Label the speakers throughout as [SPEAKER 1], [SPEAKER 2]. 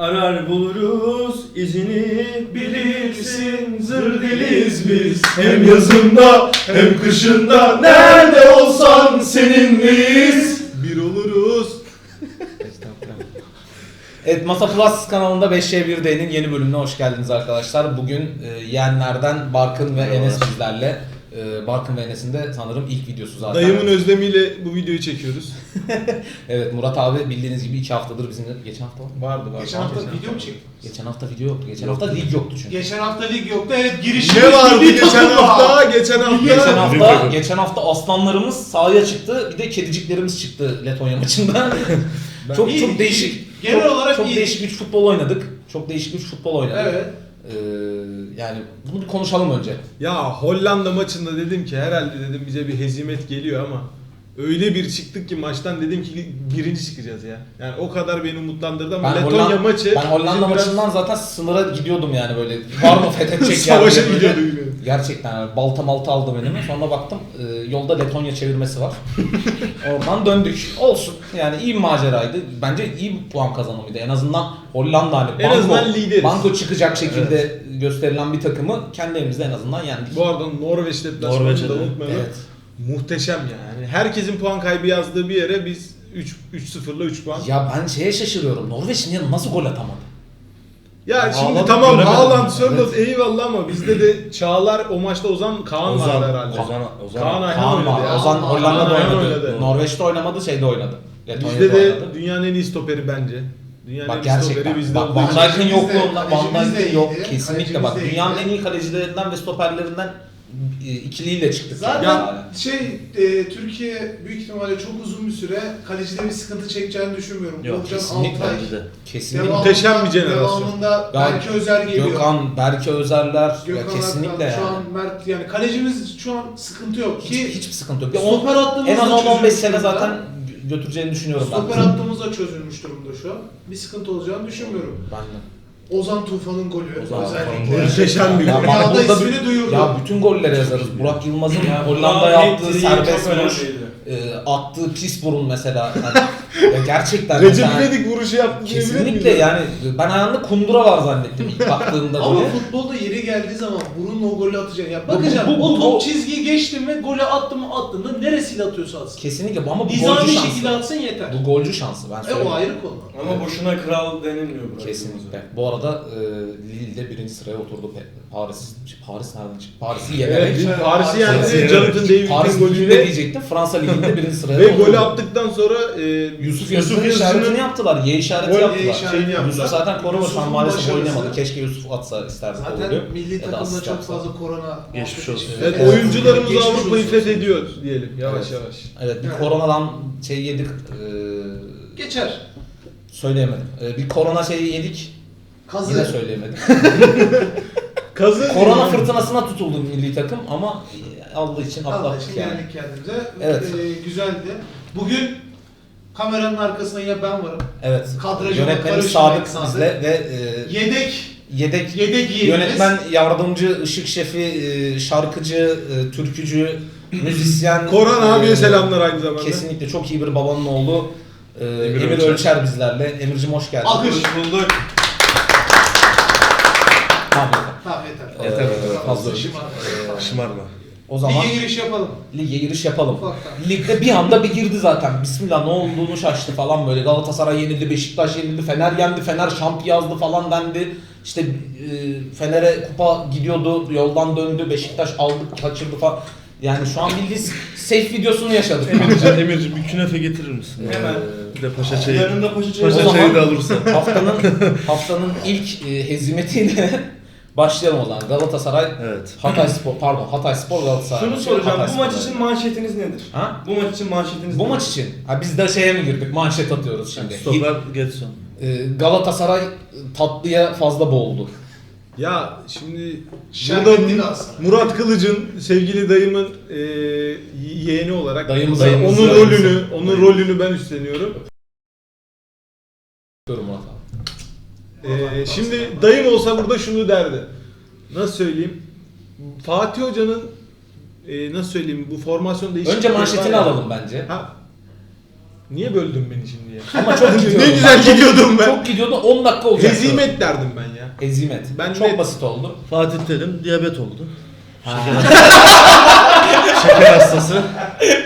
[SPEAKER 1] Arar buluruz izini bilirsin zır diliz biz. Hem yazında hem kışında nerede olsan seninleyiz. Bir oluruz.
[SPEAKER 2] Evet Masa Plus kanalında 5'e1D'nin yeni bölümüne hoş geldiniz arkadaşlar. Bugün e, yeğenlerden Barkın ve Enes bizlerle. E, Barkın ve Enes'in de sanırım ilk videosu zaten.
[SPEAKER 1] Dayımın özlemiyle bu videoyu çekiyoruz
[SPEAKER 2] Evet Murat abi bildiğiniz gibi 2 haftadır bizimle. Geçen hafta mı?
[SPEAKER 1] Vardı vardı
[SPEAKER 3] Geçen hafta video mu çektik?
[SPEAKER 2] Geçen hafta video yoktu. Geçen hafta lig yoktu çünkü.
[SPEAKER 3] Geçen hafta lig yoktu. Evet girişimiz
[SPEAKER 1] Ne vardı geçen hafta geçen hafta
[SPEAKER 2] Geçen hafta, geçen hafta aslanlarımız sahaya çıktı. Bir de kediciklerimiz çıktı Letonya maçında. çok
[SPEAKER 3] İyi,
[SPEAKER 2] çok
[SPEAKER 3] iyi.
[SPEAKER 2] değişik.
[SPEAKER 3] Genel
[SPEAKER 2] çok,
[SPEAKER 3] olarak
[SPEAKER 2] çok
[SPEAKER 3] iyi.
[SPEAKER 2] değişik bir futbol oynadık. Çok değişik bir futbol oynadık.
[SPEAKER 3] Evet.
[SPEAKER 2] Ee, yani bunu konuşalım önce.
[SPEAKER 1] Ya Hollanda maçında dedim ki herhalde dedim bize bir hezimet geliyor ama öyle bir çıktık ki maçtan dedim ki birinci çıkacağız ya. Yani o kadar beni umutlandırdı ama
[SPEAKER 2] Ben
[SPEAKER 1] Letonya
[SPEAKER 2] Hollanda,
[SPEAKER 1] maçı
[SPEAKER 2] ben Hollanda
[SPEAKER 1] biraz
[SPEAKER 2] maçından zaten sınıra gidiyordum yani böyle. Var mı fethedecek
[SPEAKER 1] savaşa gidiyordu yine.
[SPEAKER 2] Gerçekten yani balta malta aldı benimle. Sonra baktım e, yolda Letonya çevirmesi var. Oradan döndük. Olsun. Yani iyi bir maceraydı. Bence iyi bir puan kazanımıydı. En azından Hollanda hani
[SPEAKER 1] En azından lideriz.
[SPEAKER 2] banko çıkacak şekilde gösterilen bir takımı kendi evimizde en azından yendik.
[SPEAKER 1] Bu arada Norveç deplasmanını
[SPEAKER 4] Norveç'e
[SPEAKER 1] da
[SPEAKER 4] de.
[SPEAKER 1] unutmayalım.
[SPEAKER 2] Evet.
[SPEAKER 1] Muhteşem yani. Herkesin puan kaybı yazdığı bir yere biz 3 3-0'la 3 puan. Ya,
[SPEAKER 2] Ya ben şeye şaşırıyorum. Norveç niye nasıl gol atamadı?
[SPEAKER 1] şimdi
[SPEAKER 4] Haaland
[SPEAKER 1] tamam
[SPEAKER 4] göremedim.
[SPEAKER 1] Haaland, Sörloth eyvallah ama bizde de Çağlar o maçta Ozan Kaan
[SPEAKER 4] Ozan,
[SPEAKER 1] vardı herhalde.
[SPEAKER 4] Ozan, Ozan.
[SPEAKER 1] Kaan Ayhan
[SPEAKER 2] Kaan
[SPEAKER 1] oynadı
[SPEAKER 2] var.
[SPEAKER 1] ya.
[SPEAKER 2] Ozan Hollanda'da
[SPEAKER 1] Ayhan
[SPEAKER 2] oynadı.
[SPEAKER 1] oynadı.
[SPEAKER 2] Norveç'te oynamadı, şeyde oynadı. Letonya'da
[SPEAKER 1] Bizde de
[SPEAKER 2] oynadı.
[SPEAKER 1] dünyanın en iyi stoperi bence. Dünyanın
[SPEAKER 2] Bak
[SPEAKER 1] en iyi stoperi
[SPEAKER 2] gerçekten.
[SPEAKER 1] bizde
[SPEAKER 2] Bak
[SPEAKER 1] olduğu
[SPEAKER 2] Van
[SPEAKER 1] için.
[SPEAKER 2] Dijk'ın
[SPEAKER 3] Kalecimiz de-
[SPEAKER 2] Van
[SPEAKER 3] kalecimiz de
[SPEAKER 2] Dijk yok
[SPEAKER 3] iyiydi,
[SPEAKER 2] kesinlikle bak.
[SPEAKER 3] kalecimiz de
[SPEAKER 2] Dünyanın
[SPEAKER 3] iyiydi.
[SPEAKER 2] en iyi kalecilerinden ve stoperlerinden ikiliyle çıktık.
[SPEAKER 3] Zaten
[SPEAKER 2] yani.
[SPEAKER 3] şey e, Türkiye büyük ihtimalle çok uzun bir süre kalecide bir sıkıntı çekeceğini düşünmüyorum.
[SPEAKER 4] Yok,
[SPEAKER 3] Uğurcan
[SPEAKER 2] kesinlikle.
[SPEAKER 3] Altay.
[SPEAKER 4] Bence de.
[SPEAKER 2] Kesinlikle.
[SPEAKER 3] Devamında-
[SPEAKER 1] Muhteşem bir jenerasyon.
[SPEAKER 3] Devamında
[SPEAKER 2] Ben-
[SPEAKER 3] Berke Özer geliyor.
[SPEAKER 2] Gökhan, Berke Özerler ya
[SPEAKER 3] Gökhan
[SPEAKER 2] kesinlikle
[SPEAKER 3] Aktan, Şu
[SPEAKER 2] yani.
[SPEAKER 3] an Mert yani kalecimiz şu an sıkıntı yok
[SPEAKER 2] Hiç,
[SPEAKER 3] ki
[SPEAKER 2] hiçbir sıkıntı yok. Ya
[SPEAKER 3] stoper hattımız
[SPEAKER 2] en az 10-15
[SPEAKER 3] çözülmüş
[SPEAKER 2] sene zaten götüreceğini düşünüyorum ben.
[SPEAKER 3] Stoper hattımız da çözülmüş durumda şu an. Bir sıkıntı olacağını düşünmüyorum.
[SPEAKER 2] Ben de.
[SPEAKER 3] Ozan Tufan'ın golü
[SPEAKER 2] Ozan
[SPEAKER 3] özellikle.
[SPEAKER 2] Tufan'ın
[SPEAKER 1] Muhteşem bir
[SPEAKER 2] Ya
[SPEAKER 1] gol.
[SPEAKER 3] Dünyada
[SPEAKER 2] burada
[SPEAKER 3] ismini duyurdu.
[SPEAKER 2] Ya bütün golleri yazarız. Burak Yılmaz'ın Hollanda'ya attığı serbest vuruş, e, attığı pis burun mesela. Yani, ya gerçekten
[SPEAKER 1] Recep
[SPEAKER 2] mesela-
[SPEAKER 1] İvedik vuruşu yaptı diyebilir
[SPEAKER 2] Kesinlikle yani ben ayağında kundura var zannettim ilk baktığımda
[SPEAKER 3] Ama
[SPEAKER 2] böyle.
[SPEAKER 3] futbolda yeri geldiği zaman burunla o golü atacaksın. Ya
[SPEAKER 2] Bu-
[SPEAKER 3] bakacağım
[SPEAKER 2] bu- bu-
[SPEAKER 3] o top
[SPEAKER 2] bu-
[SPEAKER 3] çizgiyi geçti mi golü attı mı attığında neresiyle atıyorsa atsın.
[SPEAKER 2] Kesinlikle bu ama bu
[SPEAKER 3] Nizami
[SPEAKER 2] golcü
[SPEAKER 3] şekilde
[SPEAKER 2] şansı.
[SPEAKER 3] atsın yeter.
[SPEAKER 2] Bu golcü şansı ben
[SPEAKER 3] E o
[SPEAKER 2] söyleyeyim.
[SPEAKER 3] ayrı konu.
[SPEAKER 4] Ama boşuna kral denilmiyor buraya.
[SPEAKER 2] Kesinlikle. Bu arada e, Lille'de birinci sıraya oturdu Paris. Paris nereden çıktı? Paris'i
[SPEAKER 1] Evet,
[SPEAKER 2] yenerek.
[SPEAKER 1] dün Paris'i yendi. Jonathan. David'in
[SPEAKER 2] Paris
[SPEAKER 1] golüyle
[SPEAKER 2] diyecektim. Fransa Ligi'nde birinci sıraya
[SPEAKER 1] ve
[SPEAKER 2] oturdu.
[SPEAKER 1] golü attıktan sonra e,
[SPEAKER 2] Yusuf
[SPEAKER 1] Yusuf
[SPEAKER 2] Yazıcı'nın
[SPEAKER 1] Yazıcı'nın
[SPEAKER 2] işaretini yaptılar. Y işareti
[SPEAKER 1] Gol
[SPEAKER 2] yaptılar.
[SPEAKER 3] işaretini
[SPEAKER 1] yaptılar.
[SPEAKER 2] Yusuf zaten korona şu an
[SPEAKER 3] Yusuf'un
[SPEAKER 2] maalesef
[SPEAKER 3] başarısı-
[SPEAKER 2] oynamadı. Keşke Yusuf atsa isterdik o
[SPEAKER 3] Zaten
[SPEAKER 2] golü.
[SPEAKER 3] milli takımda çok
[SPEAKER 2] yapsa.
[SPEAKER 3] fazla korona
[SPEAKER 4] Geçmiş olsun.
[SPEAKER 1] Evet,
[SPEAKER 2] Evet.
[SPEAKER 1] oyuncularımız Avrupa'yı fethediyor diyelim yavaş
[SPEAKER 2] Evet.
[SPEAKER 1] yavaş.
[SPEAKER 2] Evet bir
[SPEAKER 3] Evet.
[SPEAKER 2] koronadan şey yedik. E,
[SPEAKER 3] Geçer.
[SPEAKER 2] söyleyemedim. E, bir korona şeyi yedik.
[SPEAKER 3] Kazı.
[SPEAKER 2] Yine söyleyemedim.
[SPEAKER 1] Kazı
[SPEAKER 2] korona fırtınasına tutuldu milli takım ama Allah için
[SPEAKER 3] Allah
[SPEAKER 2] atlattık
[SPEAKER 3] için
[SPEAKER 2] yani.
[SPEAKER 3] kendimize.
[SPEAKER 2] Evet.
[SPEAKER 3] Ee, güzeldi. Bugün kameranın arkasında ya ben varım.
[SPEAKER 2] Evet.
[SPEAKER 3] Kadraja
[SPEAKER 2] Yönetmenimiz Sadık bizle ve e,
[SPEAKER 3] Yedek.
[SPEAKER 2] yedek
[SPEAKER 3] Yedek
[SPEAKER 2] yönetmen, yardımcı, ışık şefi, e, şarkıcı, e, türkücü, müzisyen.
[SPEAKER 1] Koran
[SPEAKER 2] e,
[SPEAKER 1] abiye selamlar aynı zamanda.
[SPEAKER 2] Kesinlikle çok iyi bir babanın oğlu. E, Emir,
[SPEAKER 4] Emir
[SPEAKER 2] Ölçer.
[SPEAKER 4] Ölçer.
[SPEAKER 2] bizlerle. Emir'cim hoş geldin.
[SPEAKER 3] Alkış.
[SPEAKER 4] bulduk.
[SPEAKER 2] Tamam.
[SPEAKER 3] Tamam yeter.
[SPEAKER 2] Yeter,
[SPEAKER 4] yeter.
[SPEAKER 3] Tamam,
[SPEAKER 2] Fazla
[SPEAKER 3] saçım
[SPEAKER 2] övdük.
[SPEAKER 3] var.
[SPEAKER 4] Şımarma.
[SPEAKER 2] O zaman
[SPEAKER 3] Lige giriş yapalım.
[SPEAKER 2] lige giriş yapalım.
[SPEAKER 3] Ufaktan.
[SPEAKER 2] Ligde bir anda bir girdi zaten. Bismillah ne olduğunu şaştı falan böyle. Galatasaray yenildi, Beşiktaş yenildi, Fener yendi, Fener şamp yazdı falan dendi. İşte e, Fener'e kupa gidiyordu, yoldan döndü, Beşiktaş aldı, kaçırdı falan. Yani şu an bildiğiniz safe videosunu yaşadık.
[SPEAKER 4] Emirciğim, Emirciğim bir künefe getirir misin?
[SPEAKER 1] Hemen.
[SPEAKER 4] Bir de paşa çayı.
[SPEAKER 1] Yanında paşa çayı.
[SPEAKER 2] O
[SPEAKER 4] Paşa
[SPEAKER 2] zaman-
[SPEAKER 4] çayı da alırsan.
[SPEAKER 2] haftanın haftanın ilk e, hezimetiyle başlayalım o zaman. Galatasaray,
[SPEAKER 4] Evet.
[SPEAKER 2] Hatay Spor, pardon Hatay Spor Galatasaray.
[SPEAKER 5] Şunu soracağım.
[SPEAKER 2] Hatay
[SPEAKER 5] Bu maç
[SPEAKER 2] Spor.
[SPEAKER 5] için manşetiniz nedir?
[SPEAKER 2] Ha?
[SPEAKER 5] Bu maç için manşetiniz
[SPEAKER 2] Bu
[SPEAKER 5] nedir?
[SPEAKER 2] maç için. Ha biz de şeye mi girdik? Manşet atıyoruz şimdi.
[SPEAKER 4] Stoper Getson.
[SPEAKER 2] Ee, Galatasaray tatlıya fazla boğuldu.
[SPEAKER 1] Ya şimdi
[SPEAKER 3] Şerbetli
[SPEAKER 1] burada
[SPEAKER 3] Galatasaray.
[SPEAKER 1] Murat Kılıç'ın sevgili dayımın e, yeğeni olarak
[SPEAKER 2] Dayımız,
[SPEAKER 1] onun
[SPEAKER 2] dayımız,
[SPEAKER 1] rolünü onun rolünü ben üstleniyorum.
[SPEAKER 2] Diyorum Murat abi.
[SPEAKER 1] Ee, şimdi dayım olsa burada şunu derdi. Nasıl söyleyeyim? Fatih Hoca'nın e, nasıl söyleyeyim bu formasyon değişikliği
[SPEAKER 2] Önce manşetini
[SPEAKER 1] var ya.
[SPEAKER 2] alalım bence.
[SPEAKER 1] Ha, Niye böldün beni şimdi ya?
[SPEAKER 2] Ama çok gidiyordu.
[SPEAKER 1] ne güzel gidiyordum ben.
[SPEAKER 2] Çok gidiyordu 10 dakika olacak.
[SPEAKER 1] Hezimet derdim ben ya.
[SPEAKER 2] Ezimet.
[SPEAKER 1] Ben
[SPEAKER 2] çok
[SPEAKER 1] net-
[SPEAKER 2] basit oldu.
[SPEAKER 4] Fatih Terim diyabet oldu.
[SPEAKER 2] Ha.
[SPEAKER 4] Şeker hastası.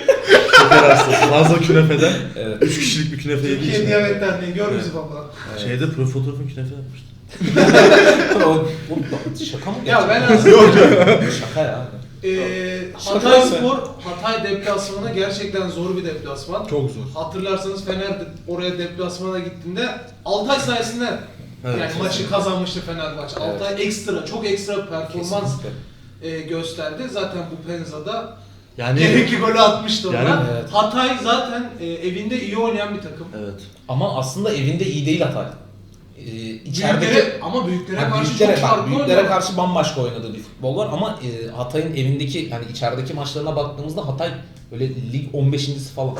[SPEAKER 4] Şeker hastası. Fazla künefeden.
[SPEAKER 2] Evet.
[SPEAKER 4] 3 kişilik bir künefe yediği
[SPEAKER 3] Türkiye
[SPEAKER 4] için.
[SPEAKER 3] Diyabet Derneği gör bizi baba.
[SPEAKER 4] Şeyde pro fotoğrafın künefe yapmıştı.
[SPEAKER 2] o, şaka mı?
[SPEAKER 3] Ya ben aslında
[SPEAKER 2] Şaka ya.
[SPEAKER 3] Eee
[SPEAKER 2] Şaka
[SPEAKER 3] Hatay? Spor, Hatay deplasmanı gerçekten zor bir deplasman.
[SPEAKER 1] Çok zor.
[SPEAKER 3] Hatırlarsanız Fener de oraya deplasmana gittiğinde Altay sayesinde
[SPEAKER 4] Evet.
[SPEAKER 3] yani maçı kazanmıştı Fenerbahçe.
[SPEAKER 2] Evet.
[SPEAKER 3] Altay ekstra, çok ekstra performans e, gösterdi. Zaten bu Penza'da
[SPEAKER 4] Yani
[SPEAKER 3] gerekli golü atmıştı ona.
[SPEAKER 4] Yani-
[SPEAKER 2] Evet.
[SPEAKER 3] Hatay zaten e, evinde iyi oynayan bir takım.
[SPEAKER 4] evet.
[SPEAKER 2] Ama aslında evinde iyi değil Hatay. Ee, içerideki
[SPEAKER 3] Büyüklere, ama büyüklere
[SPEAKER 2] Ha,
[SPEAKER 3] karşı
[SPEAKER 2] büyüklere,
[SPEAKER 3] çok
[SPEAKER 2] bak,
[SPEAKER 3] farklı
[SPEAKER 2] büyüklere
[SPEAKER 3] oynuyor.
[SPEAKER 2] karşı bambaşka oynadığı bir futbol var ama e, Hatay'ın evindeki hani içerideki maçlarına baktığımızda Hatay böyle lig 15.si falan.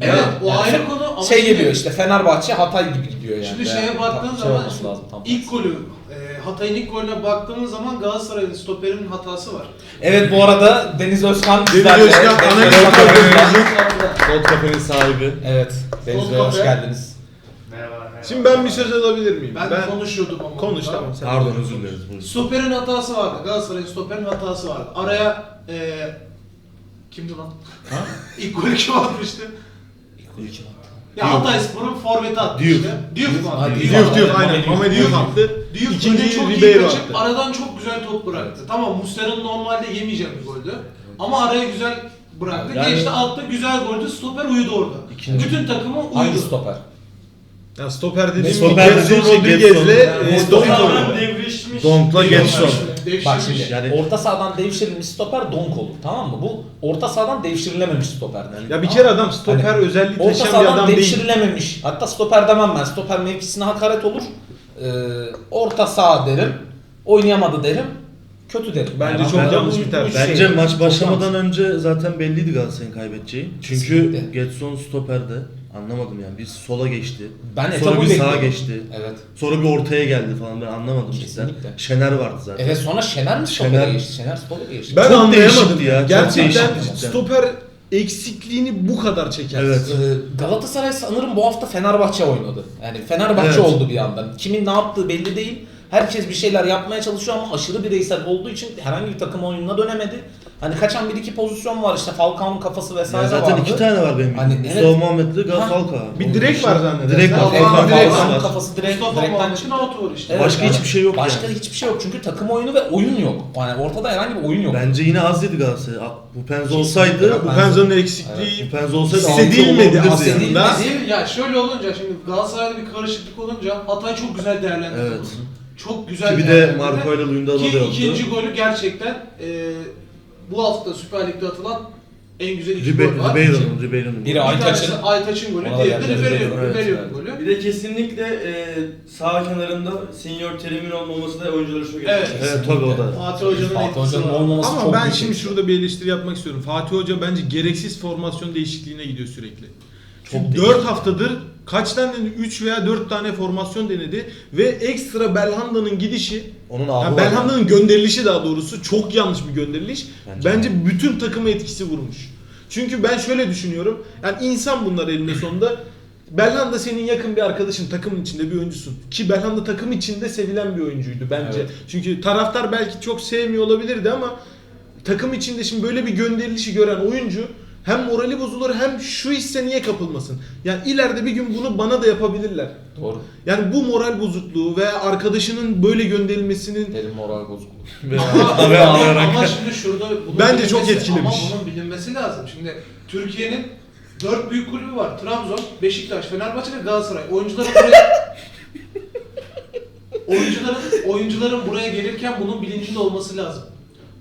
[SPEAKER 3] Evet, o
[SPEAKER 2] Yani
[SPEAKER 3] ayrı
[SPEAKER 2] fe-
[SPEAKER 3] konu ama
[SPEAKER 2] şey
[SPEAKER 3] şimdi-
[SPEAKER 2] geliyor işte Fenerbahçe Hatay gibi gidiyor yani.
[SPEAKER 3] Şimdi şeye baktığın
[SPEAKER 2] şey
[SPEAKER 3] zaman şimdi
[SPEAKER 2] lazım, tam
[SPEAKER 3] ilk golü e, Hatay'ın ilk golüne baktığımız zaman Galatasaray'ın stoperinin hatası var.
[SPEAKER 2] Evet bu arada Deniz Özkan
[SPEAKER 1] Deniz
[SPEAKER 2] bizlerle.
[SPEAKER 1] Özkan,
[SPEAKER 2] Deniz
[SPEAKER 1] ana
[SPEAKER 2] Özkan bizlerle.
[SPEAKER 4] Gold kafenin sahibi.
[SPEAKER 2] Evet Deniz Bey hoş
[SPEAKER 3] kafe.
[SPEAKER 2] geldiniz.
[SPEAKER 3] Merhaba. merhaba.
[SPEAKER 1] Şimdi ben bir söz alabilir miyim?
[SPEAKER 3] ben, konuşuyordum ama.
[SPEAKER 1] Konuş tamam sen.
[SPEAKER 4] Pardon özür dileriz. buyurun.
[SPEAKER 3] Stoperin hatası vardı. Galatasaray'ın stoperin hatası vardı. Araya e, kimdi lan?
[SPEAKER 2] Ha?
[SPEAKER 3] İlk golü kim atmıştı?
[SPEAKER 2] İlk iki attı.
[SPEAKER 3] Ya Hatay Spor'un forveti atmıştı.
[SPEAKER 4] Diouf.
[SPEAKER 3] Diouf mu
[SPEAKER 2] Ha,
[SPEAKER 3] attı?
[SPEAKER 2] Diouf.
[SPEAKER 1] Diouf Diouf aynen. Mehmet Diouf attı.
[SPEAKER 3] Diouf
[SPEAKER 1] İkinciyi
[SPEAKER 3] çok iyi
[SPEAKER 1] Ribeiro
[SPEAKER 3] kaçıp
[SPEAKER 1] attı.
[SPEAKER 3] aradan çok güzel top bıraktı. Tamam Muslera'nın normalde yemeyeceği bir goldü. Ama araya güzel bıraktı.
[SPEAKER 4] Yani-
[SPEAKER 3] Geçti altta güzel goldü. Stoper uyudu orada.
[SPEAKER 4] İkinci-
[SPEAKER 3] Bütün takımı uyudu.
[SPEAKER 2] Hangi stoper?
[SPEAKER 1] Ya stoper dediğim
[SPEAKER 4] Stoper
[SPEAKER 1] Getson
[SPEAKER 4] şey
[SPEAKER 1] Rodriguez'le
[SPEAKER 4] Getson.
[SPEAKER 1] e,
[SPEAKER 4] Yani
[SPEAKER 1] Donk
[SPEAKER 4] stoper-
[SPEAKER 1] oynuyor.
[SPEAKER 5] devrilmiş.
[SPEAKER 4] Donk'la Getson.
[SPEAKER 3] Devşirmiş.
[SPEAKER 2] Bak şimdi
[SPEAKER 4] Yani-
[SPEAKER 2] orta sahadan devşirilmiş stoper donk olur tamam mı? Bu orta sahadan devşirilememiş stoper.
[SPEAKER 1] Ya bir kere adam stoper
[SPEAKER 2] Hani
[SPEAKER 1] özelliği
[SPEAKER 2] Orta
[SPEAKER 1] taşıyan bir
[SPEAKER 2] sahadan
[SPEAKER 1] adam değil.
[SPEAKER 2] devşirilememiş. Hatta stoper demem ben. Stoper mevkisine hakaret olur. Ee, orta saha derim. Oynayamadı derim. Kötü derim.
[SPEAKER 1] Bence
[SPEAKER 2] Yani
[SPEAKER 1] çok
[SPEAKER 2] ben-
[SPEAKER 1] yanlış biter.
[SPEAKER 2] bu
[SPEAKER 4] Bence
[SPEAKER 2] şey-
[SPEAKER 4] maç başlamadan önce zaten belliydi Galatasaray'ın kaybedeceği. Çünkü
[SPEAKER 2] Kesinlikle.
[SPEAKER 4] Getson stoperde. Anlamadım yani. Bir sola geçti.
[SPEAKER 2] Ben
[SPEAKER 4] Sonra bir sağa
[SPEAKER 2] bekliyordum.
[SPEAKER 4] geçti.
[SPEAKER 2] Evet.
[SPEAKER 4] Sonra bir ortaya geldi falan ben anlamadım
[SPEAKER 2] Kesinlikle.
[SPEAKER 4] cidden. Şener vardı zaten.
[SPEAKER 2] Evet sonra Şener mi
[SPEAKER 4] Şener-
[SPEAKER 2] geçti? Şener stopere geçti.
[SPEAKER 1] Ben
[SPEAKER 4] Çok
[SPEAKER 1] anlayamadım
[SPEAKER 4] değişikti ya, çok
[SPEAKER 1] Gerçekten
[SPEAKER 4] değişikti cidden.
[SPEAKER 1] stoper eksikliğini bu kadar çeker.
[SPEAKER 4] Evet.
[SPEAKER 2] Ee, Galatasaray sanırım bu hafta Fenerbahçe oynadı. Yani Fenerbahçe
[SPEAKER 4] Evet.
[SPEAKER 2] oldu bir anda. Kimin ne yaptığı belli değil. Herkes bir şeyler yapmaya çalışıyor ama aşırı bireysel olduğu için herhangi bir takım oyununa dönemedi. Hani kaçan bir iki pozisyon var işte Falcao'nun kafası vesaire
[SPEAKER 4] Yani zaten
[SPEAKER 2] vardı.
[SPEAKER 4] iki tane var benim.
[SPEAKER 2] Hani
[SPEAKER 4] Hani,
[SPEAKER 2] evet.
[SPEAKER 4] Mustafa Muhammed'le
[SPEAKER 2] Ha.
[SPEAKER 4] Gafalka.
[SPEAKER 1] Bir direkt var zannedersen.
[SPEAKER 4] Direkt var.
[SPEAKER 3] Falcao
[SPEAKER 2] Falcao'nun
[SPEAKER 3] direkt
[SPEAKER 4] Falcao
[SPEAKER 3] var.
[SPEAKER 2] kafası direkt,
[SPEAKER 3] Mustafa
[SPEAKER 2] direkten
[SPEAKER 3] Muhammed'in out'u var işte.
[SPEAKER 2] Evet,
[SPEAKER 4] Başka
[SPEAKER 2] yani
[SPEAKER 4] hiçbir şey yok
[SPEAKER 2] Başka
[SPEAKER 4] yani.
[SPEAKER 2] hiçbir şey yok çünkü takım oyunu ve oyun yok. Yani ortada herhangi bir oyun yok.
[SPEAKER 4] Bence yine az yedi Galatasaray. Bu Penzo olsaydı,
[SPEAKER 1] Bu Penza'nın eksikliği
[SPEAKER 4] bu Penzo olsaydı
[SPEAKER 1] Hissedilmedi
[SPEAKER 4] altı olabilirdi
[SPEAKER 1] aslında.
[SPEAKER 4] yani.
[SPEAKER 2] Hissedilmedi.
[SPEAKER 3] Değil, ya şöyle olunca şimdi Galatasaray'da bir karışıklık olunca Hatay çok güzel değerlendirdi.
[SPEAKER 4] Evet.
[SPEAKER 3] bunu. Çok güzel
[SPEAKER 4] Ki bir de
[SPEAKER 3] değerlendirdi.
[SPEAKER 4] Marco ile Luyendama
[SPEAKER 3] Ki
[SPEAKER 4] da yoktu.
[SPEAKER 3] ikinci golü gerçekten e, bu hafta Süper Lig'de atılan en güzel iki
[SPEAKER 4] Ribe-
[SPEAKER 3] gol var.
[SPEAKER 4] Ribeira'nın, Ribeira'nın.
[SPEAKER 2] Biri
[SPEAKER 3] Bir
[SPEAKER 2] Aytaç'ın.
[SPEAKER 3] tanesi Aytaç'ın golü,
[SPEAKER 2] Ona da
[SPEAKER 3] diğeri de
[SPEAKER 2] geldi.
[SPEAKER 3] Riberya'nın
[SPEAKER 4] Evet,
[SPEAKER 3] golü.
[SPEAKER 5] Bir de kesinlikle e, sağ kenarında Senior Terim'in olmaması da oyuncuları çok
[SPEAKER 3] Evet.
[SPEAKER 5] etkiledi.
[SPEAKER 4] Evet tabii o da.
[SPEAKER 3] Fatih Hoca'nın
[SPEAKER 2] Fatih
[SPEAKER 3] etkisi
[SPEAKER 2] Hoca'nın
[SPEAKER 3] var.
[SPEAKER 2] olmaması
[SPEAKER 1] Ama
[SPEAKER 2] çok
[SPEAKER 1] ben
[SPEAKER 2] büyük
[SPEAKER 1] şimdi
[SPEAKER 2] etkisi.
[SPEAKER 1] şurada bir eleştiri yapmak istiyorum. Fatih Hoca bence gereksiz formasyon değişikliğine gidiyor sürekli.
[SPEAKER 2] Çok
[SPEAKER 1] Çünkü
[SPEAKER 2] değil.
[SPEAKER 1] 4 haftadır kaç tane 3 veya 4 tane formasyon denedi ve ekstra Belhanda'nın gidişi
[SPEAKER 4] Onun
[SPEAKER 1] yani
[SPEAKER 4] ahı var.
[SPEAKER 1] Belhanda'nın gönderilişi daha doğrusu çok yanlış bir gönderiliş.
[SPEAKER 4] Bence.
[SPEAKER 1] Bence, bütün takıma etkisi vurmuş. Çünkü ben şöyle düşünüyorum. Yani insan bunlar elinde sonunda. Belhanda senin yakın bir arkadaşın, takımın içinde bir oyuncusun. Ki Belhanda takım içinde sevilen bir oyuncuydu bence.
[SPEAKER 2] Evet.
[SPEAKER 1] Çünkü taraftar belki çok sevmiyor olabilirdi ama takım içinde şimdi böyle bir gönderilişi gören oyuncu hem morali bozulur hem şu hisse niye kapılmasın? Yani ileride bir gün bunu bana da yapabilirler.
[SPEAKER 2] Doğru.
[SPEAKER 1] Yani bu moral bozukluğu ve arkadaşının böyle gönderilmesinin
[SPEAKER 2] Derin moral bozukluğu.
[SPEAKER 4] Ve
[SPEAKER 3] Ama, ama,
[SPEAKER 4] ağlayarak.
[SPEAKER 3] ama şimdi şurada bunun
[SPEAKER 1] Bence çok etkilemiş.
[SPEAKER 3] Ama bunun bilinmesi lazım. Şimdi Türkiye'nin dört büyük kulübü var. Trabzon, Beşiktaş, Fenerbahçe ve Galatasaray. Oyuncuların buraya oyuncuların oyuncuların buraya gelirken bunun bilincinde olması lazım.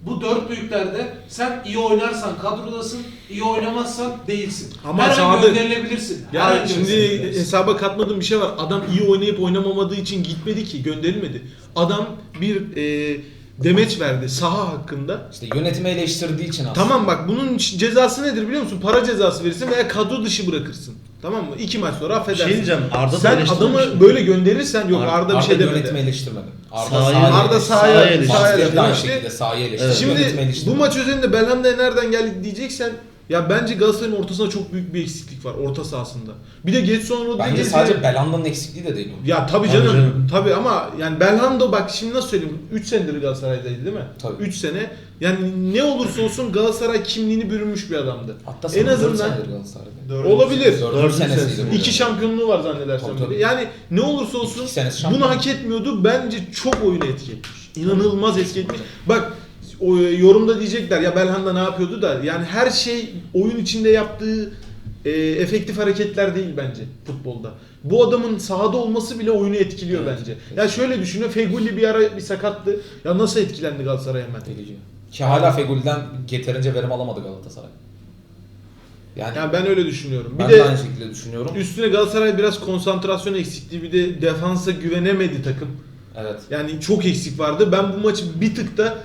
[SPEAKER 3] Bu dört büyüklerde sen iyi oynarsan kadrodasın, iyi oynamazsan değilsin.
[SPEAKER 1] Ama
[SPEAKER 3] Her an
[SPEAKER 1] Sadık-
[SPEAKER 3] gönderilebilirsin. Her
[SPEAKER 1] Ya
[SPEAKER 3] an
[SPEAKER 1] şimdi
[SPEAKER 3] gönderilebilirsin.
[SPEAKER 1] hesaba katmadığım bir şey var. Adam iyi oynayıp oynamamadığı için gitmedi ki, gönderilmedi. Adam bir e, demeç verdi saha hakkında.
[SPEAKER 2] İşte yönetimi eleştirdiği için aslında.
[SPEAKER 1] Tamam bak bunun cezası nedir biliyor musun? Para cezası verirsin veya kadro dışı bırakırsın. Tamam mı? İki maç sonra affedersin.
[SPEAKER 4] şey diyeceğim. Arda da
[SPEAKER 1] Sen adamı böyle gönderirsen yok
[SPEAKER 2] Arda,
[SPEAKER 1] Arda, bir şey
[SPEAKER 2] yönetimi
[SPEAKER 1] demedi.
[SPEAKER 2] eleştirmedi. Arda
[SPEAKER 4] Sahayı-
[SPEAKER 2] sahayı
[SPEAKER 1] Arda
[SPEAKER 2] eleştirdi.
[SPEAKER 1] sahaya-
[SPEAKER 4] sahaya eleştirdi.
[SPEAKER 1] sahaya eleştirdi.
[SPEAKER 4] Evet.
[SPEAKER 2] Yönetimi
[SPEAKER 1] Şimdi bu maç özelinde Belhanda'ya nereden geldik diyeceksen Ya bence Galatasaray'ın ortasında çok büyük bir eksiklik var orta sahasında. Bir de Getson Rodriguez'i...
[SPEAKER 2] Bence sadece Belanda'nın eksikliği de değil bu.
[SPEAKER 1] Ya tabii canım.
[SPEAKER 4] canım.
[SPEAKER 1] Tabii ama yani Belhanda bak şimdi nasıl söyleyeyim? 3 senedir Galatasaray'daydı değil mi?
[SPEAKER 2] Tabii.
[SPEAKER 1] 3 sene. Yani ne olursa olsun Galatasaray kimliğini bürünmüş bir adamdı.
[SPEAKER 2] Hatta
[SPEAKER 1] en azından
[SPEAKER 2] senedir Galatasaray'da.
[SPEAKER 5] Dördüncü
[SPEAKER 1] olabilir.
[SPEAKER 2] Dördüncü
[SPEAKER 4] Dördüncü
[SPEAKER 2] senesiydi
[SPEAKER 4] senesi.
[SPEAKER 2] bu.
[SPEAKER 1] İki şampiyonluğu var zannedersem.
[SPEAKER 2] Tabii, tabii.
[SPEAKER 1] Yani ne olursa olsun bunu hak etmiyordu. Bence çok oyunu etki etmiş. İnanılmaz etki etmiş. Bak o, e, yorumda diyecekler ya Belhanda ne yapıyordu da yani her şey oyun içinde yaptığı e, efektif hareketler değil bence futbolda. Bu adamın sahada olması bile oyunu etkiliyor
[SPEAKER 2] Evet,
[SPEAKER 1] bence.
[SPEAKER 2] kesinlikle.
[SPEAKER 1] Ya şöyle düşünün Feguli bir ara bir sakattı. Ya nasıl etkilendi Galatasaray hemen?
[SPEAKER 2] Delici. Ki hala Fegüli'den yeterince verim alamadı Galatasaray. Yani
[SPEAKER 1] Yani ben öyle düşünüyorum. Bir
[SPEAKER 2] ben
[SPEAKER 1] de
[SPEAKER 2] de aynı şekilde düşünüyorum.
[SPEAKER 1] üstüne Galatasaray biraz konsantrasyon eksikliği bir de defansa güvenemedi takım.
[SPEAKER 2] Evet.
[SPEAKER 1] Yani çok eksik vardı. Ben bu maçı bir tık da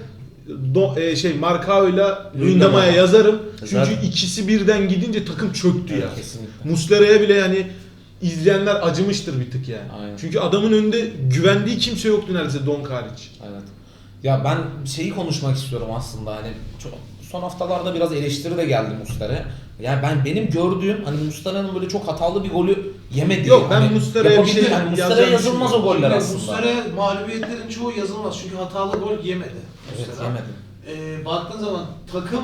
[SPEAKER 1] do, e, şey Marcao'yla
[SPEAKER 4] Luyendama'ya.
[SPEAKER 1] Luyendama'ya yazarım. Çünkü
[SPEAKER 4] Zaten-
[SPEAKER 1] ikisi birden gidince takım çöktü ya.
[SPEAKER 2] Kesinlikle.
[SPEAKER 1] Muslera'ya bile yani izleyenler acımıştır bir tık yani.
[SPEAKER 2] Aynen.
[SPEAKER 1] Çünkü adamın önünde güvendiği kimse yoktu neredeyse Donk hariç.
[SPEAKER 2] Evet. Ya ben şeyi konuşmak istiyorum aslında hani çok, son haftalarda biraz eleştiri de geldi Muslera'ya. Yani ben benim gördüğüm hani Muslera'nın böyle çok hatalı bir golü yemedi.
[SPEAKER 1] Yok, ben
[SPEAKER 2] hani
[SPEAKER 1] Muslera'ya bir şey
[SPEAKER 2] hani Muslera'ya
[SPEAKER 1] yazacağını
[SPEAKER 2] yazılmaz o goller aslında.
[SPEAKER 3] Muslera'ya mağlubiyetlerin çoğu yazılmaz çünkü hatalı gol yemedi.
[SPEAKER 2] Evet
[SPEAKER 3] Muslera.
[SPEAKER 2] yemedi.
[SPEAKER 3] Ee, baktığın zaman takım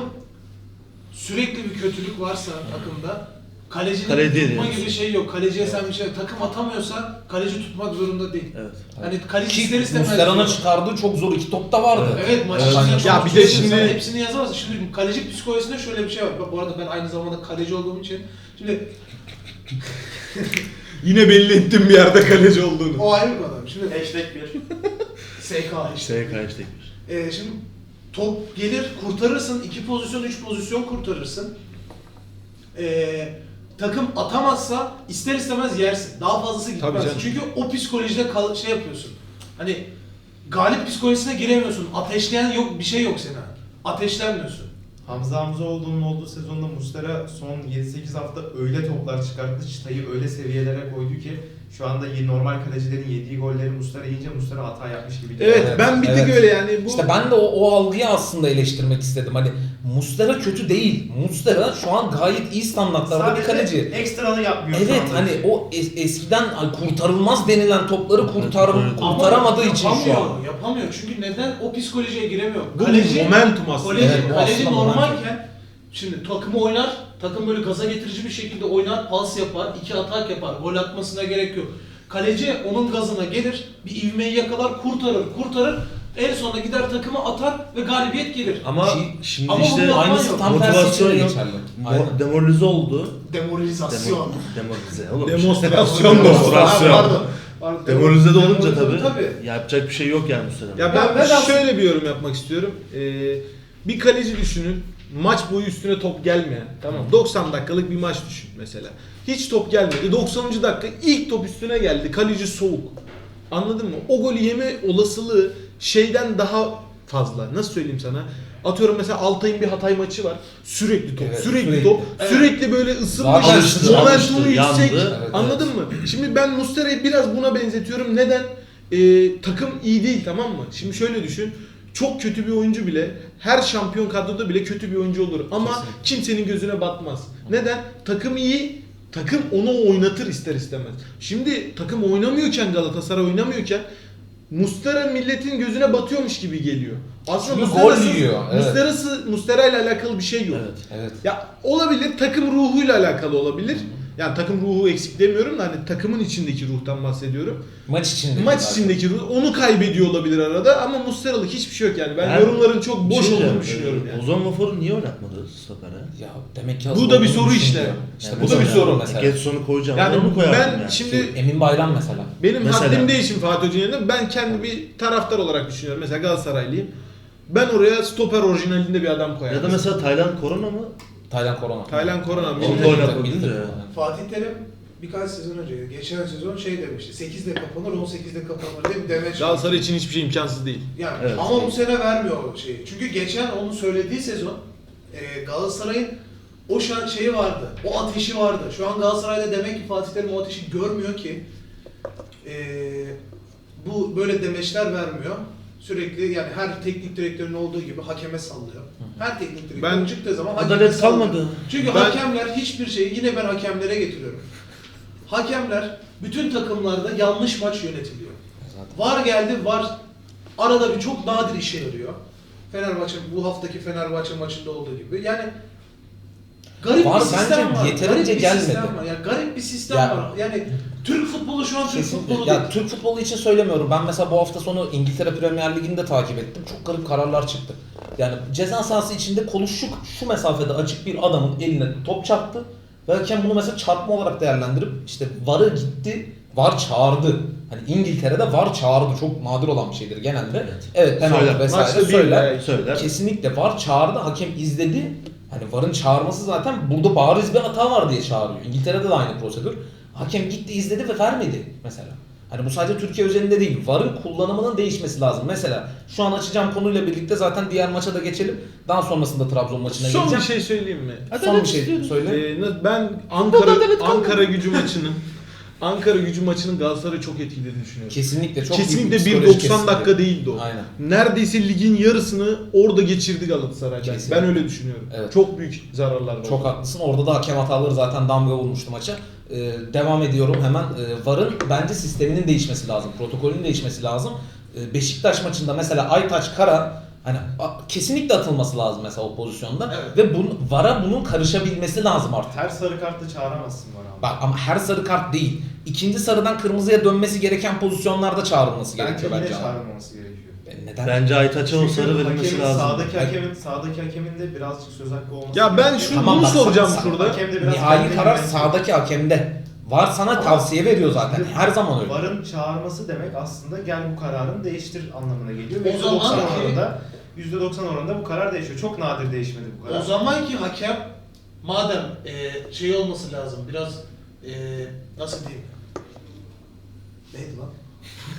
[SPEAKER 3] sürekli bir kötülük varsa takımda kalecinin
[SPEAKER 4] Kale değil
[SPEAKER 3] tutma gibi şey yok. Kaleciye sen bir şey takım atamıyorsa kaleci tutmak zorunda değil.
[SPEAKER 4] Evet.
[SPEAKER 3] Hani kaleci ister istemez.
[SPEAKER 2] Muslera'nın çıkardığı çok zor iki top da vardı.
[SPEAKER 4] Evet.
[SPEAKER 3] Evet maç
[SPEAKER 2] Evet,
[SPEAKER 3] içinde
[SPEAKER 2] aynen.
[SPEAKER 3] çok
[SPEAKER 1] Ya bir de şimdi-
[SPEAKER 3] hepsini yazamazsın. Şimdi kaleci psikolojisinde şöyle bir şey var. Bak bu arada ben aynı zamanda kaleci olduğum için şimdi
[SPEAKER 1] Yine belli ettim bir yerde kaleci olduğunu.
[SPEAKER 3] o ayrı bir adam. Şimdi
[SPEAKER 5] Hashtag 1.
[SPEAKER 3] SK işte.
[SPEAKER 4] Şeye karşı
[SPEAKER 3] Ee, şimdi top gelir kurtarırsın. iki pozisyon, üç pozisyon kurtarırsın. Ee, takım atamazsa ister istemez yersin. Daha fazlası
[SPEAKER 1] Tabii
[SPEAKER 3] gitmez.
[SPEAKER 1] canım.
[SPEAKER 3] Çünkü o psikolojide kal şey yapıyorsun. Hani galip psikolojisine giremiyorsun. Ateşleyen yok, bir şey yok seni. Ateşlenmiyorsun.
[SPEAKER 6] Hamza Hamzaoğlu'nun olduğu sezonda Muslera son 7-8 hafta öyle toplar çıkarttı, çıtayı öyle seviyelere koydu ki şu anda normal kalecilerin yediği golleri Muslera yiyince Muslera hata yapmış gibi.
[SPEAKER 1] Evet,
[SPEAKER 2] Evet,
[SPEAKER 1] ben bir
[SPEAKER 2] evet.
[SPEAKER 1] öyle yani bu
[SPEAKER 2] İşte ben de o, o algıyı aslında eleştirmek istedim. Hani Muslera kötü değil. Muslera şu an gayet iyi standartlarda bir kaleci.
[SPEAKER 6] ekstralı yapmıyor. şu
[SPEAKER 2] Evet
[SPEAKER 6] anda.
[SPEAKER 2] hani o es- eskiden kurtarılmaz denilen topları kurtar kurtaramadığı
[SPEAKER 3] Ama
[SPEAKER 2] için şu
[SPEAKER 3] yapamıyor,
[SPEAKER 2] an.
[SPEAKER 3] Yapamıyor. Çünkü neden? O psikolojiye giremiyor.
[SPEAKER 1] bu momentum aslında.
[SPEAKER 3] Kaleci,
[SPEAKER 2] Evet,
[SPEAKER 3] kaleci
[SPEAKER 2] aslında
[SPEAKER 3] normalken şimdi takımı oynar, takım böyle gaza getirici bir şekilde oynar, pas yapar, iki atak yapar, gol atmasına gerek yok. Kaleci onun gazına gelir, bir ivmeyi yakalar, kurtarır, kurtarır. En sonunda gider takımı atar ve galibiyet gelir.
[SPEAKER 4] Ama şimdi
[SPEAKER 3] ama
[SPEAKER 4] işte
[SPEAKER 3] bunu
[SPEAKER 2] Aynısı
[SPEAKER 3] yok.
[SPEAKER 2] tam tersi için
[SPEAKER 4] motivasyon
[SPEAKER 2] de
[SPEAKER 4] yok.
[SPEAKER 2] geçerli.
[SPEAKER 4] Mo- demoralize oldu.
[SPEAKER 3] Demoralizasyon.
[SPEAKER 4] Demo- demoralize oğlum.
[SPEAKER 1] Demonstrasyon da
[SPEAKER 4] Demonstrasyon.
[SPEAKER 1] var.
[SPEAKER 3] Pardon. Pardon.
[SPEAKER 4] Demoralize de olunca tabii,
[SPEAKER 3] tabii.
[SPEAKER 4] yapacak bir şey yok yani bu sene.
[SPEAKER 1] Ya ben,
[SPEAKER 3] Ya ben aslında-
[SPEAKER 1] şöyle bir yorum yapmak istiyorum. Ee, bir kaleci düşünün. Maç boyu üstüne top gelmeyen. Tamam. 90 dakikalık bir maç düşün mesela. Hiç top gelmedi. 90. dakika ilk top üstüne geldi. Kaleci soğuk. Anladın mı? O golü yeme olasılığı şeyden daha fazla. Nasıl söyleyeyim sana? Atıyorum mesela Altay'ın bir Hatay maçı var. Sürekli top,
[SPEAKER 2] Evet,
[SPEAKER 1] sürekli,
[SPEAKER 2] sürekli.
[SPEAKER 1] top.
[SPEAKER 3] Evet.
[SPEAKER 1] Sürekli böyle ısınmış.
[SPEAKER 2] Zaten
[SPEAKER 4] alıştı,
[SPEAKER 1] momentumu
[SPEAKER 4] alıştı,
[SPEAKER 1] yüksek.
[SPEAKER 2] Evet,
[SPEAKER 1] Anladın mı? Şimdi ben Mustera'yı biraz buna benzetiyorum. Neden? Ee, takım iyi değil tamam mı? Şimdi şöyle düşün. Çok kötü bir oyuncu bile her şampiyon kadroda bile kötü bir oyuncu olur ama
[SPEAKER 2] Kesinlikle.
[SPEAKER 1] kimsenin gözüne batmaz. Neden? Takım iyi, takım onu oynatır ister istemez. Şimdi takım oynamıyorken Galatasaray oynamıyorken Mustera milletin gözüne batıyormuş gibi geliyor. Aslında
[SPEAKER 2] Çünkü
[SPEAKER 1] Mustera'sı-
[SPEAKER 2] gol yiyor, evet.
[SPEAKER 1] Mustera'sı Mustera ile alakalı bir şey yok.
[SPEAKER 4] Evet.
[SPEAKER 2] Evet.
[SPEAKER 1] Ya olabilir takım ruhuyla alakalı olabilir. Yani takım ruhu eksik demiyorum da hani takımın içindeki ruhtan bahsediyorum.
[SPEAKER 2] Maç içinde.
[SPEAKER 1] Maç içindeki ruh onu kaybediyor olabilir arada ama Musteralık hiçbir şey yok yani. Ben
[SPEAKER 4] Yani
[SPEAKER 1] yorumların çok boş
[SPEAKER 4] şey
[SPEAKER 1] olduğunu
[SPEAKER 4] diyeceğim,
[SPEAKER 1] düşünüyorum
[SPEAKER 4] e,
[SPEAKER 1] yani.
[SPEAKER 4] Ozan Vafor'u niye oynatmadı stopere?
[SPEAKER 2] Ya demek ki
[SPEAKER 1] Bu da bir
[SPEAKER 2] olduğunu
[SPEAKER 1] soru işte.
[SPEAKER 2] düşünüyor. İşte
[SPEAKER 1] bu da bir soru.
[SPEAKER 2] mesela.
[SPEAKER 4] Getson'u koyacağım.
[SPEAKER 1] Yani
[SPEAKER 4] onu koyardım
[SPEAKER 1] ben
[SPEAKER 4] yani.
[SPEAKER 1] şimdi
[SPEAKER 2] Emin Bayram mesela.
[SPEAKER 1] benim
[SPEAKER 4] Mesela.
[SPEAKER 1] haddim değil şimdi Fatih Hoca'nın yanında ben kendi bir taraftar olarak düşünüyorum. Mesela Galatasaraylıyım. Ben oraya stoper orijinalinde bir adam koyarım.
[SPEAKER 4] Ya da mesela Tayland Korona mı?
[SPEAKER 2] Taylan Korona.
[SPEAKER 1] Taylan Korona.
[SPEAKER 4] Onu
[SPEAKER 1] milli-
[SPEAKER 4] da oynatmadı
[SPEAKER 2] Bildim.
[SPEAKER 4] ya.
[SPEAKER 3] Fatih Terim birkaç sezon önce, geçen sezon şey demişti. 8'de kapanır, 18'de kapanır diye bir demeç.
[SPEAKER 1] Galatasaray için hiçbir şey imkansız değil.
[SPEAKER 3] Yani
[SPEAKER 4] Evet.
[SPEAKER 3] ama bu sene vermiyor o şeyi. Çünkü geçen onun söylediği sezon e, Galatasaray'ın o şan şeyi vardı. O ateşi vardı. Şu an Galatasaray'da demek ki Fatih Terim o ateşi görmüyor ki e, bu böyle demeçler vermiyor. Sürekli yani her teknik direktörün olduğu gibi hakeme sallıyor. Her teknik direktör
[SPEAKER 1] Ben-
[SPEAKER 3] çıktığı zaman
[SPEAKER 4] Adalet kalmadı.
[SPEAKER 3] Çünkü
[SPEAKER 1] Ben-
[SPEAKER 3] hakemler hiçbir şeyi yine ben hakemlere getiriyorum. Hakemler bütün takımlarda yanlış maç yönetiliyor. Var geldi, var arada bir çok nadir işe yarıyor. Fenerbahçe bu haftaki Fenerbahçe maçında olduğu gibi. Yani garip
[SPEAKER 2] Var
[SPEAKER 3] bir sistem
[SPEAKER 2] bence
[SPEAKER 3] var.
[SPEAKER 2] yeterince
[SPEAKER 3] garip bir
[SPEAKER 2] gelmedi.
[SPEAKER 3] sistem var. Yani garip bir sistem
[SPEAKER 2] Ya-
[SPEAKER 3] var. Yani Türk futbolu şu an Türk
[SPEAKER 2] Kesinlikle.
[SPEAKER 3] futbolu değil.
[SPEAKER 2] Ya Türk futbolu için söylemiyorum. Ben mesela bu hafta sonu İngiltere Premier Ligi'ni de takip ettim. Çok garip kararlar çıktı. Yani ceza sahası içinde kolu şu, şu mesafede açık bir adamın eline top çarptı. Ve hakem bunu mesela çarpma olarak değerlendirip işte VAR'ı gitti, VAR çağırdı. Hani İngiltere'de VAR çağırdı. Çok nadir olan bir şeydir genelde. Evet, evet penaltı
[SPEAKER 4] Söyler.
[SPEAKER 2] vesaire
[SPEAKER 1] Maçta bir
[SPEAKER 2] söyler.
[SPEAKER 1] iki.
[SPEAKER 4] Söyler.
[SPEAKER 2] Kesinlikle VAR çağırdı, hakem izledi. Hani VAR'ın çağırması zaten burada bariz bir hata var diye çağırıyor. İngiltere'de de aynı prosedür. Hakem gitti izledi ve vermedi mesela. Hani bu sadece Türkiye özelinde değil. VAR'ın kullanımının değişmesi lazım. Mesela şu an açacağım konuyla birlikte zaten diğer maça da geçelim. Daha sonrasında Trabzon maçına
[SPEAKER 1] Son bir şey söyleyeyim mi?
[SPEAKER 2] Son bir şey söyle.
[SPEAKER 1] Ee, ben Ankara Ankara gücü maçının Ankara gücü maçının Galatasaray'ı çok etkilediğini düşünüyorum.
[SPEAKER 2] Kesinlikle çok
[SPEAKER 1] Kesinlikle
[SPEAKER 2] büyük
[SPEAKER 1] bir
[SPEAKER 2] psikolojik
[SPEAKER 1] 90
[SPEAKER 2] kesinlikle.
[SPEAKER 1] dakika değildi o.
[SPEAKER 2] Aynen.
[SPEAKER 1] Neredeyse ligin yarısını orada geçirdi Galatasaray. Ben,
[SPEAKER 2] Kesinlikle.
[SPEAKER 1] ben öyle düşünüyorum.
[SPEAKER 2] Evet.
[SPEAKER 1] Çok büyük zararlar var.
[SPEAKER 2] Çok haklısın. Orada da hakem hataları zaten damga vurmuştu maça. Ee, devam ediyorum hemen. Ee, VAR'ın bence sisteminin değişmesi lazım. Protokolün değişmesi lazım. Ee, Beşiktaş maçında mesela Aytaç Kara hani a- kesinlikle atılması lazım mesela o pozisyonda.
[SPEAKER 3] Evet.
[SPEAKER 2] Ve bunu, VAR'a bunun karışabilmesi lazım artık.
[SPEAKER 6] Her sarı kartı çağıramazsın var abi.
[SPEAKER 2] Bak ama her sarı kart değil. İkinci sarıdan kırmızıya dönmesi gereken pozisyonlarda çağrılması
[SPEAKER 6] Bence
[SPEAKER 2] gerekiyor bence. abi.
[SPEAKER 6] çağırmaması gerekiyor.
[SPEAKER 2] E, Neden?
[SPEAKER 4] Bence Aytaç'a o sarı verilmesi lazım.
[SPEAKER 6] Sağdaki hakemin, sağdaki hakemin de birazcık söz hakkı olması
[SPEAKER 1] Ya ben şu
[SPEAKER 2] Tamam
[SPEAKER 1] bunu
[SPEAKER 2] bak,
[SPEAKER 1] soracağım
[SPEAKER 2] sa-
[SPEAKER 1] şurada.
[SPEAKER 6] Hakem de biraz
[SPEAKER 2] Nihai
[SPEAKER 6] kendini
[SPEAKER 2] karar
[SPEAKER 6] yönetiyor.
[SPEAKER 2] sağdaki hakemde. VAR sana tavsiye veriyor zaten. Her zaman öyle.
[SPEAKER 6] Varın çağırması demek aslında gel bu kararını değiştir anlamına geliyor.
[SPEAKER 3] O
[SPEAKER 6] Ve
[SPEAKER 3] zaman
[SPEAKER 6] %90
[SPEAKER 3] ki-
[SPEAKER 6] oranında %90 oranında bu karar değişiyor. Çok nadir değişmedi bu karar.
[SPEAKER 3] O zamanki hakem madem e, şey olması lazım biraz e, nasıl diyeyim? Neydi lan?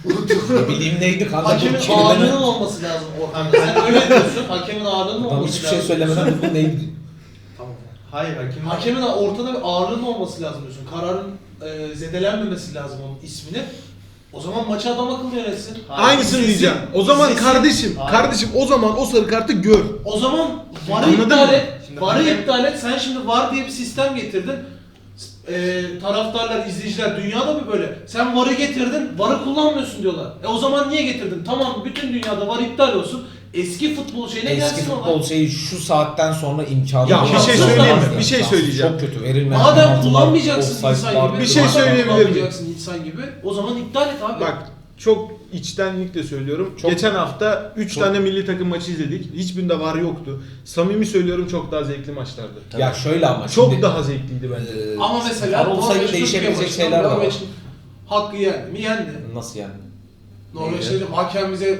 [SPEAKER 2] Ne bileyim neydi kanka.
[SPEAKER 3] Hakemin
[SPEAKER 2] bu kelimenin-
[SPEAKER 3] ağırlığının olması lazım Orhan. Sen öyle diyorsun. Hakemin ağırlığının
[SPEAKER 2] Adam
[SPEAKER 3] olması
[SPEAKER 2] hiçbir
[SPEAKER 3] lazım.
[SPEAKER 2] şey söylemeden bu neydi?
[SPEAKER 3] Tamam.
[SPEAKER 6] Hayır hakim
[SPEAKER 3] Hakemin ortada bir ağırlığının olması lazım diyorsun. Kararın e, zedelenmemesi lazım onun ismini. O zaman maçı adam akıllı yönetsin.
[SPEAKER 1] Aynısını
[SPEAKER 3] İzlesin,
[SPEAKER 1] diyeceğim. O zaman
[SPEAKER 3] izlesin.
[SPEAKER 1] kardeşim,
[SPEAKER 6] Hayır.
[SPEAKER 1] kardeşim o zaman o sarı kartı gör.
[SPEAKER 3] O zaman VAR'ı
[SPEAKER 1] Anladın
[SPEAKER 3] iptal
[SPEAKER 1] mı?
[SPEAKER 3] et.
[SPEAKER 6] Şimdi
[SPEAKER 3] VAR'ı
[SPEAKER 6] hakem-
[SPEAKER 3] iptal et. Sen şimdi VAR diye bir sistem getirdin. E, taraftarlar, izleyiciler dünyada mı böyle? Sen VAR'ı getirdin, VAR'ı kullanmıyorsun diyorlar. E o zaman niye getirdin? Tamam bütün dünyada VAR iptal olsun. Eski futbol şeyine
[SPEAKER 2] Eski
[SPEAKER 3] gelsin
[SPEAKER 2] futbol
[SPEAKER 3] olay.
[SPEAKER 2] şeyi şu saatten sonra imkanı
[SPEAKER 1] Ya
[SPEAKER 2] yok.
[SPEAKER 1] bir şey söyleyeyim mi? Bir şey söyleyeceğim.
[SPEAKER 2] Çok kötü verilmeyen
[SPEAKER 3] Madem kullanmayacaksın insan gibi.
[SPEAKER 1] Bir şey
[SPEAKER 3] madem
[SPEAKER 1] söyleyebilir miyim?
[SPEAKER 3] kullanmayacaksın insan gibi. O zaman iptal et abi.
[SPEAKER 1] Bak çok içtenlikle söylüyorum.
[SPEAKER 2] Çok-
[SPEAKER 1] Geçen hafta 3
[SPEAKER 2] Çok-
[SPEAKER 1] tane milli takım maçı izledik. Hiçbirinde var yoktu. Samimi söylüyorum çok daha zevkli maçlardı.
[SPEAKER 2] Ya şöyle ama
[SPEAKER 1] Çok
[SPEAKER 2] şimdi,
[SPEAKER 1] daha zevkliydi bence.
[SPEAKER 2] e,
[SPEAKER 3] Ama mesela
[SPEAKER 2] var olsaydı
[SPEAKER 3] Norveç
[SPEAKER 2] değişebilecek şeyler var.
[SPEAKER 3] Hakkı yendi mi? Yendi.
[SPEAKER 2] Nasıl yani?
[SPEAKER 3] Norveç'te de hakem bize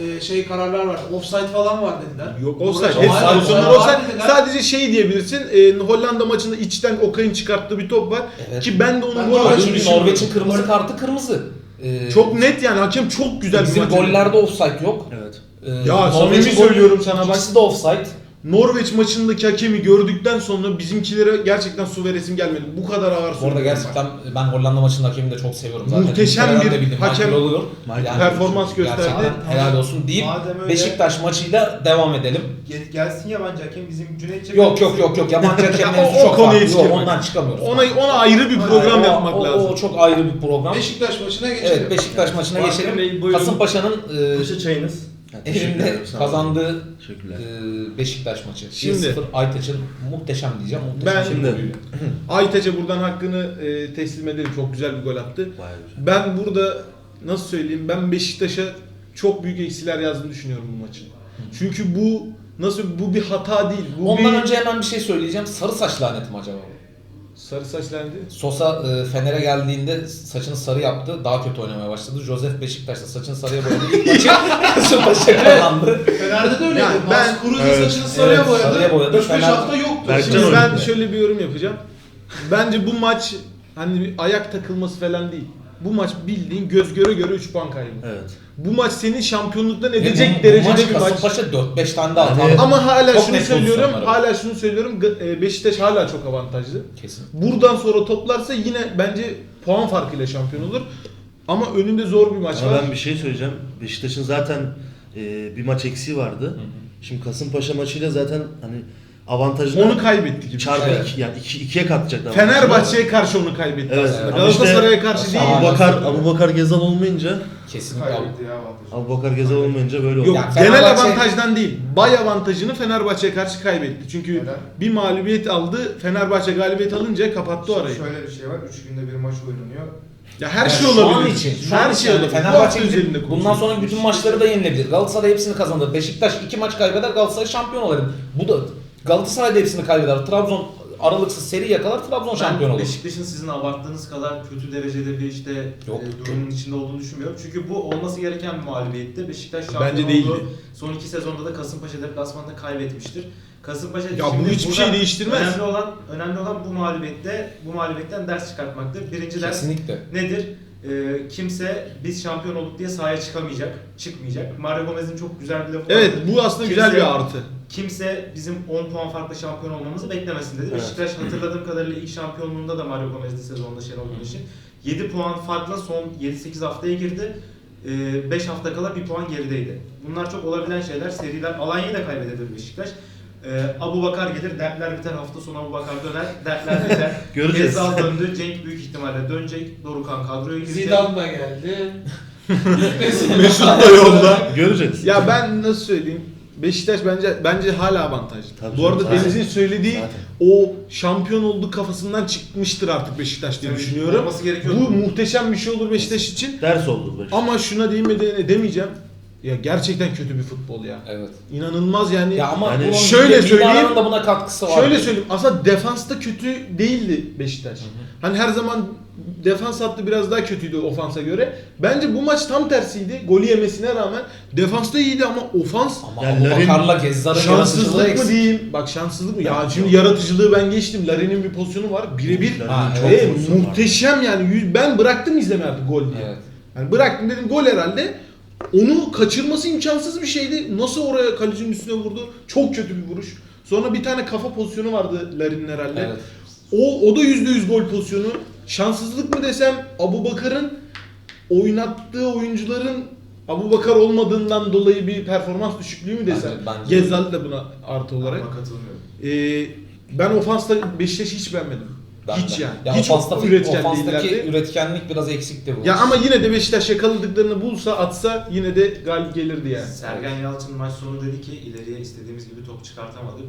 [SPEAKER 3] e, şey kararlar verdi. Offside falan var dediler.
[SPEAKER 1] Yok
[SPEAKER 3] Norveç-
[SPEAKER 1] offside.
[SPEAKER 2] Offside,
[SPEAKER 1] Hepsi
[SPEAKER 2] offside,
[SPEAKER 1] pozisyonlar
[SPEAKER 3] var
[SPEAKER 1] offside.
[SPEAKER 3] dediler.
[SPEAKER 1] Sadece şey diyebilirsin. e, Hollanda maçında içten Okay'ın çıkarttığı bir top var.
[SPEAKER 2] Evet.
[SPEAKER 1] Ki ben de onun
[SPEAKER 3] Ben
[SPEAKER 1] gol
[SPEAKER 3] Norveç'in
[SPEAKER 1] olduğunu.
[SPEAKER 2] Norveç'in kırmızı kartı kırmızı. Ee,
[SPEAKER 1] Çok net yani hakem çok güzel bir
[SPEAKER 2] Bizim
[SPEAKER 1] maç.
[SPEAKER 2] gollerde offside yok.
[SPEAKER 4] Evet.
[SPEAKER 2] Ee,
[SPEAKER 1] Ya
[SPEAKER 2] Norveç'in
[SPEAKER 1] samimi
[SPEAKER 2] golü-
[SPEAKER 1] söylüyorum sana bak.
[SPEAKER 2] İkisi de offside.
[SPEAKER 1] Norveç maçındaki hakemi gördükten sonra bizimkilere gerçekten su veresim gelmedi. Bu kadar ağır su.
[SPEAKER 2] Bu arada gerçekten ben Hollanda maçının hakemini de çok seviyorum zaten.
[SPEAKER 1] Muhteşem
[SPEAKER 2] İngiltere'den
[SPEAKER 1] bir
[SPEAKER 2] de bildim.
[SPEAKER 1] hakem-
[SPEAKER 2] Michael Oliver.
[SPEAKER 4] Michael
[SPEAKER 1] performans gösterdi.
[SPEAKER 2] Gerçekten helal olsun deyip
[SPEAKER 6] Madem öyle-
[SPEAKER 2] Beşiktaş maçıyla devam edelim.
[SPEAKER 6] Gel- gelsin yabancı hakem bizim Cüneyt Çakır.
[SPEAKER 2] Yok yok yok yok yabancı hakem
[SPEAKER 1] O-
[SPEAKER 2] mevzusu
[SPEAKER 1] o
[SPEAKER 2] çok
[SPEAKER 1] konuya
[SPEAKER 2] farklı. Yok, ondan çıkamıyoruz.
[SPEAKER 1] Ona ona ayrı bir program
[SPEAKER 2] O-
[SPEAKER 1] yapmak
[SPEAKER 2] o,
[SPEAKER 1] lazım.
[SPEAKER 2] O çok ayrı bir program.
[SPEAKER 3] Beşiktaş maçına geçelim.
[SPEAKER 2] Evet Beşiktaş maçına
[SPEAKER 5] Hakem
[SPEAKER 2] geçelim.
[SPEAKER 5] Buyurun.
[SPEAKER 2] Kasımpaşa'nın e,
[SPEAKER 5] Paşa çayınız.
[SPEAKER 4] Ha, teşekkür
[SPEAKER 2] evinde
[SPEAKER 4] ederim, sağ olun.
[SPEAKER 2] kazandığı
[SPEAKER 4] Teşekkürler.
[SPEAKER 2] e, Beşiktaş maçı.
[SPEAKER 1] Şimdi-
[SPEAKER 2] 1-0 Aytaç'ın muhteşem diyeceğim. Muhteşem
[SPEAKER 1] Ben-
[SPEAKER 2] bir golüyle.
[SPEAKER 1] Aytaç'a buradan hakkını e, teslim edelim. Çok güzel bir gol attı.
[SPEAKER 4] Bayağı güzel.
[SPEAKER 1] Ben burada nasıl söyleyeyim? Ben Beşiktaş'a çok büyük eksiler yazdığını düşünüyorum bu maçın. Çünkü bu nasıl bu bir hata değil. Bu
[SPEAKER 2] Ondan
[SPEAKER 1] bir
[SPEAKER 2] önce hemen bir şey söyleyeceğim. Sarı saç laneti mi acaba? bu?
[SPEAKER 1] Sarı saçlandı.
[SPEAKER 2] Sosa e, Fener'e geldiğinde saçını sarı yaptı. Daha kötü oynamaya başladı. Joseph Beşiktaş'ta saçını sarıya boyadı. İlk maçı Kasımpaşa kazandı.
[SPEAKER 3] Fener'de de öyleydi.
[SPEAKER 1] Yani
[SPEAKER 3] Ben,
[SPEAKER 1] ben-
[SPEAKER 3] Kurucu
[SPEAKER 4] Evet,
[SPEAKER 3] saçını sarıya
[SPEAKER 2] evet,
[SPEAKER 3] boyadı.
[SPEAKER 2] sarıya boyadı.
[SPEAKER 3] 3-5
[SPEAKER 2] Fener-
[SPEAKER 3] hafta yoktu.
[SPEAKER 4] Berkcan
[SPEAKER 1] Şimdi
[SPEAKER 4] oynadı.
[SPEAKER 1] ben şöyle bir yorum yapacağım. Bence bu maç hani bir ayak takılması falan değil. Bu maç bildiğin göz göre göre 3 puan kaybı.
[SPEAKER 4] Evet.
[SPEAKER 1] Bu maç seni şampiyonluktan edecek
[SPEAKER 2] bu- bu
[SPEAKER 1] derecede
[SPEAKER 2] maç
[SPEAKER 1] bir maç.
[SPEAKER 2] Kasımpaşa 4-5 tane daha
[SPEAKER 4] Yani-
[SPEAKER 2] atar.
[SPEAKER 1] Ama hala
[SPEAKER 2] Çok
[SPEAKER 1] şunu söylüyorum. Hala şunu söylüyorum. E, Beşiktaş hala çok avantajlı.
[SPEAKER 2] Kesin.
[SPEAKER 1] Buradan sonra toplarsa yine bence puan farkıyla şampiyon olur. Ama önünde zor bir maç
[SPEAKER 4] Ama
[SPEAKER 1] var.
[SPEAKER 4] ben bir şey söyleyeceğim. Beşiktaş'ın zaten e, bir maç eksiği vardı. Şimdi Kasımpaşa maçıyla zaten hani avantajını
[SPEAKER 1] Onu kaybetti gibi.
[SPEAKER 4] çarpı
[SPEAKER 2] Evet.
[SPEAKER 4] iki, yani iki, ikiye katacaklar.
[SPEAKER 1] Fenerbahçe'ye karşı onu kaybetti
[SPEAKER 4] Evet.
[SPEAKER 1] aslında.
[SPEAKER 4] Ama
[SPEAKER 1] Galatasaray'a
[SPEAKER 4] işte-
[SPEAKER 1] karşı değil.
[SPEAKER 4] Abu Bakar, Abu Bakar Gezal olmayınca
[SPEAKER 2] Kesinlikle.
[SPEAKER 6] Kaybetti ya avantajı.
[SPEAKER 4] Abu Bakar Gezal olmayınca böyle oldu.
[SPEAKER 1] Yok
[SPEAKER 2] Yani
[SPEAKER 1] genel
[SPEAKER 2] Fenerbahçe-
[SPEAKER 1] avantajdan değil. Bay avantajını Fenerbahçe'ye karşı kaybetti. Çünkü
[SPEAKER 6] Neden?
[SPEAKER 1] bir mağlubiyet aldı. Fenerbahçe galibiyet alınca kapattı o arayı.
[SPEAKER 6] Şöyle bir şey var. 3 günde bir maç oynanıyor.
[SPEAKER 1] Ya her
[SPEAKER 2] Yani
[SPEAKER 1] şey
[SPEAKER 2] şu
[SPEAKER 1] olabilir.
[SPEAKER 2] an için. Şu
[SPEAKER 1] her
[SPEAKER 2] an
[SPEAKER 1] şey olabilir. Bu
[SPEAKER 2] Fenerbahçe
[SPEAKER 1] hafta üzerinde
[SPEAKER 2] bundan
[SPEAKER 1] konuşuyoruz.
[SPEAKER 2] sonra bütün maçları da yenilebilir. Galatasaray hepsini kazanır. Beşiktaş iki maç kaybeder Galatasaray şampiyon olur. Bu da Galatasaray da hepsini kaybeder. Trabzon aralıksız seri yakalar Trabzon şampiyon olur.
[SPEAKER 7] Beşiktaş'ın sizin abarttığınız kadar kötü derecede bir işte
[SPEAKER 2] Yok.
[SPEAKER 7] e, durumun içinde olduğunu düşünmüyorum. Çünkü bu olması gereken bir mağlubiyetti. Beşiktaş şampiyon
[SPEAKER 1] Bence
[SPEAKER 7] oldu.
[SPEAKER 1] değildi.
[SPEAKER 7] Son iki sezonda da Kasımpaşa deplasmanında kaybetmiştir. Kasımpaşa
[SPEAKER 1] Ya bu
[SPEAKER 7] şimdi
[SPEAKER 1] hiçbir
[SPEAKER 7] burada
[SPEAKER 1] şey değiştirmez.
[SPEAKER 7] Önemli olan önemli olan bu mağlubiyette bu mağlubiyetten ders çıkartmaktır. Birinci ders
[SPEAKER 2] Kesinlikle.
[SPEAKER 7] nedir? E, kimse biz şampiyon olduk diye sahaya çıkamayacak, çıkmayacak. Mario Gomez'in çok güzel bir lafı
[SPEAKER 1] Evet
[SPEAKER 7] vardı.
[SPEAKER 1] bu aslında güzel
[SPEAKER 7] Kimse-
[SPEAKER 1] bir artı.
[SPEAKER 7] Kimse bizim 10 puan farklı şampiyon olmamızı beklemesin dedi.
[SPEAKER 4] Evet.
[SPEAKER 7] Beşiktaş hatırladığım kadarıyla ilk şampiyonluğunda da Mario Gomez'di sezonda Şenol Güneş'in. 7 puan farkla son 7-8 haftaya girdi. 5 hafta kala 1 puan gerideydi. Bunlar çok olabilen şeyler. Seriler Alanya'yı da kaybedebilir Beşiktaş. Ee, Abu Bakar gelir, dertler biter. Hafta sonu Abu Bakar döner, dertler biter.
[SPEAKER 4] Göreceğiz.
[SPEAKER 7] Gezal döndü, Cenk büyük ihtimalle dönecek. Dorukan kadroya girecek.
[SPEAKER 3] Zidane da geldi.
[SPEAKER 1] Mesut da yolda.
[SPEAKER 4] Göreceğiz.
[SPEAKER 1] Ya ben nasıl söyleyeyim? Beşiktaş bence bence hala avantajlı.
[SPEAKER 4] Tabii
[SPEAKER 1] Bu arada
[SPEAKER 4] zaten.
[SPEAKER 1] Deniz'in söylediği
[SPEAKER 4] Zaten.
[SPEAKER 1] o şampiyon olduk kafasından çıkmıştır artık Beşiktaş diye
[SPEAKER 7] Tabii,
[SPEAKER 1] düşünüyorum.
[SPEAKER 7] olması gerekiyordu.
[SPEAKER 1] Bu muhteşem bir şey olur Beşiktaş için.
[SPEAKER 4] Ders oldu bu.
[SPEAKER 1] Ama şuna değinmeden demeyeceğim. Ya gerçekten kötü bir futbol ya.
[SPEAKER 2] Evet.
[SPEAKER 1] İnanılmaz yani.
[SPEAKER 2] Ya ama
[SPEAKER 4] Yani
[SPEAKER 2] bunun
[SPEAKER 1] şöyle söyleyeyim,
[SPEAKER 2] da buna katkısı var.
[SPEAKER 1] Şöyle söyleyeyim aslında defansta kötü değildi Beşiktaş. Hani her zaman defans hattı biraz daha kötüydü ofansa göre. Bence bu maç tam tersiydi. Golü yemesine rağmen defansta iyiydi ama ofans
[SPEAKER 2] Ama
[SPEAKER 4] Yani
[SPEAKER 2] Bakar'la Gezzar'ın
[SPEAKER 1] şanssızlık mı diyeyim? Bak şanssızlık mı? Ya şimdi yaratıcılığı ben geçtim. Larin'in bir pozisyonu var. Birebir ve
[SPEAKER 4] pozisyonu var.
[SPEAKER 1] muhteşem yani. Ben bıraktım izleme artık gol diye.
[SPEAKER 2] Evet.
[SPEAKER 1] Yani bıraktım dedim gol herhalde. Onu kaçırması imkansız bir şeydi. Nasıl oraya kalecinin üstüne vurdu? Çok kötü bir vuruş. Sonra bir tane kafa pozisyonu vardı Larin'in herhalde.
[SPEAKER 2] Evet.
[SPEAKER 1] O, o da %100 gol pozisyonu. Şanssızlık mı desem Abu Bakar'ın oynattığı oyuncuların Abu Bakar olmadığından dolayı bir performans düşüklüğü mü desem. Gezzal de buna artı olarak.
[SPEAKER 7] Ama katılmıyorum.
[SPEAKER 1] Ee, ben ofansta Beşiktaş'ı hiç beğenmedim. Hiç yani.
[SPEAKER 2] Ya
[SPEAKER 1] hiç
[SPEAKER 2] ofanstaki,
[SPEAKER 1] üretken
[SPEAKER 2] ofanstaki
[SPEAKER 1] değillerdi.
[SPEAKER 2] üretkenlik biraz eksikti bu.
[SPEAKER 1] Ya ama yine de Beşiktaş yakaladıklarını bulsa atsa yine de galip gelirdi yani.
[SPEAKER 7] Sergen Yalçın maç sonu dedi ki ileriye istediğimiz gibi top çıkartamadık.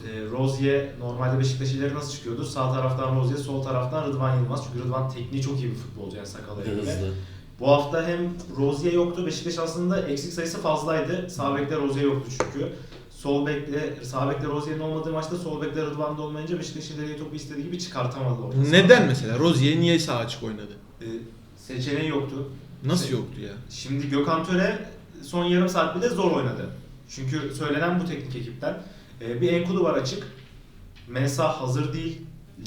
[SPEAKER 7] E, Rozier normalde Beşiktaş ileri nasıl çıkıyordu? Sağ taraftan Rozier, sol taraftan Rıdvan Yılmaz. Çünkü Rıdvan tekniği çok iyi bir futbolcu yani Sakala'ya göre.
[SPEAKER 4] Hızlı.
[SPEAKER 7] Bu hafta hem Rozier yoktu. Beşiktaş aslında eksik sayısı fazlaydı. Sağ bekte Rozier yoktu çünkü. Sol bekle, sağ bekte Rozier'in olmadığı maçta sol bekte Rıdvan'da olmayınca Beşiktaş ileriye topu istediği gibi çıkartamadı orta sahada.
[SPEAKER 1] Neden mesela? Rozier niye sağ açık oynadı?
[SPEAKER 7] E, seçeneği yoktu.
[SPEAKER 1] Nasıl
[SPEAKER 7] Şey-
[SPEAKER 1] yoktu ya?
[SPEAKER 7] Şimdi Gökhan Töre son yarım saat bile zor oynadı. Çünkü söylenen bu teknik ekipten. Ee, bir Enkudu var açık. Mensah hazır değil.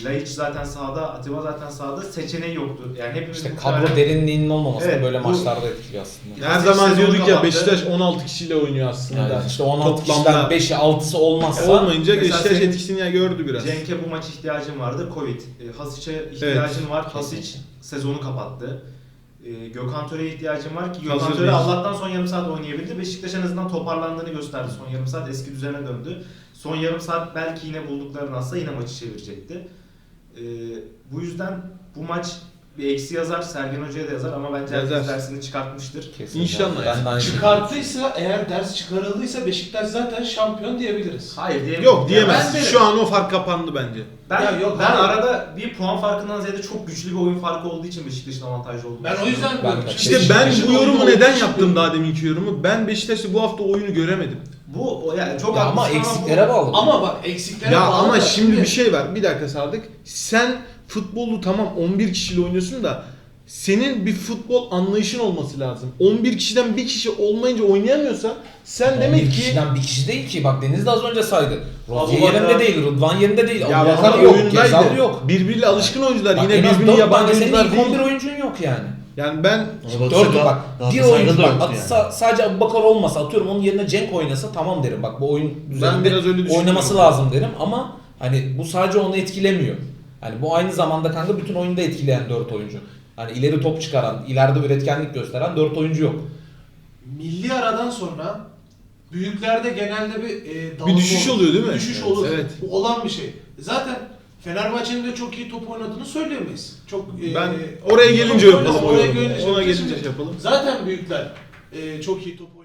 [SPEAKER 7] Laiç zaten sahada, Atiba zaten sahada. Seçeneği yoktu. Yani hepimiz
[SPEAKER 2] İşte kadro
[SPEAKER 7] kararı-
[SPEAKER 2] derinliğinin olmaması
[SPEAKER 7] Evet,
[SPEAKER 2] da böyle
[SPEAKER 7] bu-
[SPEAKER 2] maçlarda etkiliyor aslında.
[SPEAKER 1] Her
[SPEAKER 7] Beşiktaş
[SPEAKER 1] zaman
[SPEAKER 7] sezonu
[SPEAKER 1] diyorduk ya
[SPEAKER 7] kapattı.
[SPEAKER 1] Beşiktaş 16 kişiyle oynuyor aslında.
[SPEAKER 2] Yani işte 16
[SPEAKER 1] Toplamda-
[SPEAKER 2] kişiden 5'i 6'sı olmazsa
[SPEAKER 1] Olmayınca
[SPEAKER 7] Mesela
[SPEAKER 1] Beşiktaş
[SPEAKER 7] senin-
[SPEAKER 1] etkisini ya gördü biraz.
[SPEAKER 7] Cenk'e bu maç ihtiyacın vardı. Covid. E, Hasic'e ihtiyacın var. Hasic sezonu kapattı. E, Gökhan Töre'ye ihtiyacın var ki Gökhan
[SPEAKER 1] Hazır
[SPEAKER 7] Töre
[SPEAKER 1] değil.
[SPEAKER 7] Allah'tan son yarım saat oynayabildi. Beşiktaş en azından toparlandığını gösterdi. Son yarım saat eski düzene döndü. Son yarım saat belki yine bulduklarını alsa yine maçı çevirecekti. E, bu yüzden bu maç bir eksi yazar. Sergen Hoca'ya da yazar ama bence herkes
[SPEAKER 1] Yazar.
[SPEAKER 7] dersini çıkartmıştır.
[SPEAKER 2] Kesin.
[SPEAKER 1] İnşallah
[SPEAKER 2] Ben
[SPEAKER 1] yani.
[SPEAKER 2] de aynı şekilde.
[SPEAKER 3] Çıkarttıysa eğer ders çıkarıldıysa Beşiktaş zaten şampiyon diyebiliriz.
[SPEAKER 7] Hayır diyemem.
[SPEAKER 1] Yok
[SPEAKER 3] Ben
[SPEAKER 1] diyemez.
[SPEAKER 3] derim.
[SPEAKER 1] Şu an o fark kapandı bence.
[SPEAKER 7] Ben,
[SPEAKER 3] Ya yok,
[SPEAKER 7] ben
[SPEAKER 3] hayır.
[SPEAKER 7] arada bir puan farkından ziyade çok güçlü bir oyun farkı olduğu için Beşiktaş'ın avantajlı olduğunu
[SPEAKER 3] Ben o
[SPEAKER 7] düşünüyorum.
[SPEAKER 3] yüzden
[SPEAKER 2] Ben
[SPEAKER 3] diyorum.
[SPEAKER 1] İşte ben
[SPEAKER 3] Beşiktaş'ın
[SPEAKER 1] bu yorumu neden
[SPEAKER 3] olduğu için
[SPEAKER 1] yaptım
[SPEAKER 3] diyorum.
[SPEAKER 1] daha deminki yorumu? Ben Beşiktaş'ta bu hafta oyunu göremedim.
[SPEAKER 7] Bu o yani çok
[SPEAKER 2] Ya ama
[SPEAKER 7] haklısın
[SPEAKER 2] eksiklere
[SPEAKER 7] bu-
[SPEAKER 2] bağlı.
[SPEAKER 3] Ama bak eksiklere
[SPEAKER 1] Ya
[SPEAKER 3] bağlı
[SPEAKER 1] ama
[SPEAKER 3] da
[SPEAKER 1] şimdi bir şey var. Bir dakika Sadık. Sen futbolu tamam 11 kişiyle oynuyorsun da senin bir futbol anlayışın olması lazım. 11 kişiden bir kişi olmayınca oynayamıyorsa sen demek ki
[SPEAKER 2] kişiden bir kişi değil ki. Bak Deniz de az önce saydı. Rozier
[SPEAKER 7] Bakar-
[SPEAKER 2] yerinde değil, Rıdvan yerinde değil.
[SPEAKER 1] ya
[SPEAKER 2] Abu yok,
[SPEAKER 1] oyundaydı.
[SPEAKER 2] Gezal yok.
[SPEAKER 1] Birbiriyle alışkın oyuncular.
[SPEAKER 2] Bak,
[SPEAKER 1] Yine
[SPEAKER 2] az
[SPEAKER 1] birbirine
[SPEAKER 2] dört
[SPEAKER 1] yabancı
[SPEAKER 2] tane senin
[SPEAKER 1] oyuncular
[SPEAKER 2] ilk 11
[SPEAKER 1] değil.
[SPEAKER 2] oyuncun yok yani.
[SPEAKER 1] Yani ben
[SPEAKER 4] baksak
[SPEAKER 2] bak. Bir oyuncu bak.
[SPEAKER 4] yoktu
[SPEAKER 2] at-
[SPEAKER 4] yani.
[SPEAKER 2] sa- sadece Abu Bakar olmasa atıyorum onun yerine Cenk oynasa tamam derim. Bak bu oyun düzeninde
[SPEAKER 1] biraz öyle
[SPEAKER 2] oynaması lazım derim ama hani bu sadece onu etkilemiyor. Hani bu aynı zamanda kanka bütün oyunu da etkileyen 4 oyuncu. Hani ileri top çıkaran, ileride üretkenlik gösteren 4 oyuncu yok.
[SPEAKER 3] milli aradan sonra büyüklerde genelde bir e,
[SPEAKER 1] Bir düşüş
[SPEAKER 3] olur.
[SPEAKER 1] oluyor değil mi?
[SPEAKER 3] Düşüş
[SPEAKER 1] Evet,
[SPEAKER 3] olur.
[SPEAKER 1] evet.
[SPEAKER 3] Bu olan bir şey. Zaten Fenerbahçe'nin de çok iyi top oynadığını söyleyemeyiz. Çok e,
[SPEAKER 1] Ben oraya gelince
[SPEAKER 3] top
[SPEAKER 1] yapalım
[SPEAKER 3] oraya
[SPEAKER 1] yorumu.
[SPEAKER 3] gelince
[SPEAKER 1] Ona gelince yapalım.
[SPEAKER 3] Zaten büyükler e, çok iyi top oynuyor.